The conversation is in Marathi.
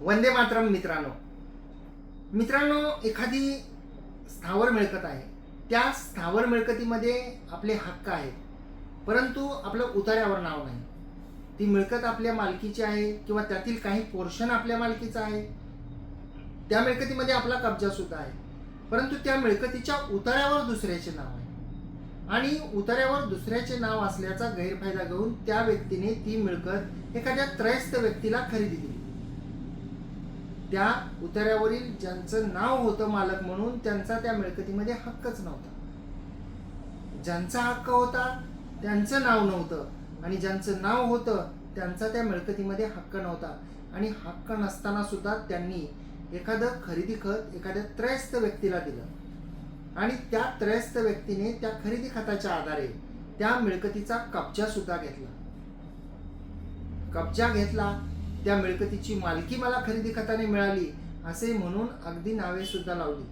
वंदे मातरम मित्रांनो. मित्रांनो एखादी स्थावर मिळकत आहे. त्या स्थावर मिळकतीमध्ये आपले हक्क आहेत. परंतु आपलं उतार्यावर नाव नाही. ती मिळकत आपल्या मालकीची आहे किंवा त्यातील काही पोर्शन आपल्या मालकीचं आहे. त्या मिळकतीमध्ये आपला कब्जा सुद्धा आहे. परंतु त्या मिळकतीच्या उतार्यावर दुसऱ्याचे नाव आहे. आणि उतार्यावर दुसऱ्याचे नाव असल्याचा गैरफायदा घेऊन त्या व्यक्तीने ती मिळकत एखाद्या त्रयस्थ व्यक्तीला खरेदी दिली. त्या उतार्यावरील ज्यांचं नाव होतं मालक म्हणून त्यांचा त्या मिळकतीमध्ये हक्कच नव्हता. ज्यांचा हक्क होता त्यांचं नाव नव्हतं. आणि ज्यांचं नाव होतं त्यांचा त्या मिळकतीमध्ये हक्क नव्हता. आणि हक्क नसताना सुद्धा त्यांनी एखादं खरेदी खत एखाद्या त्रयस्थ व्यक्तीला दिलं. आणि त्या त्रयस्थ व्यक्तीने त्या खरेदी खताच्या आधारे त्या मिळकतीचा कब्जा सुद्धा घेतला. कब्जा घेतला. त्या मिळकतीची मालकी मला खरेदी खताने मिळाली असे म्हणून अगदी नावे सुद्धा लावली.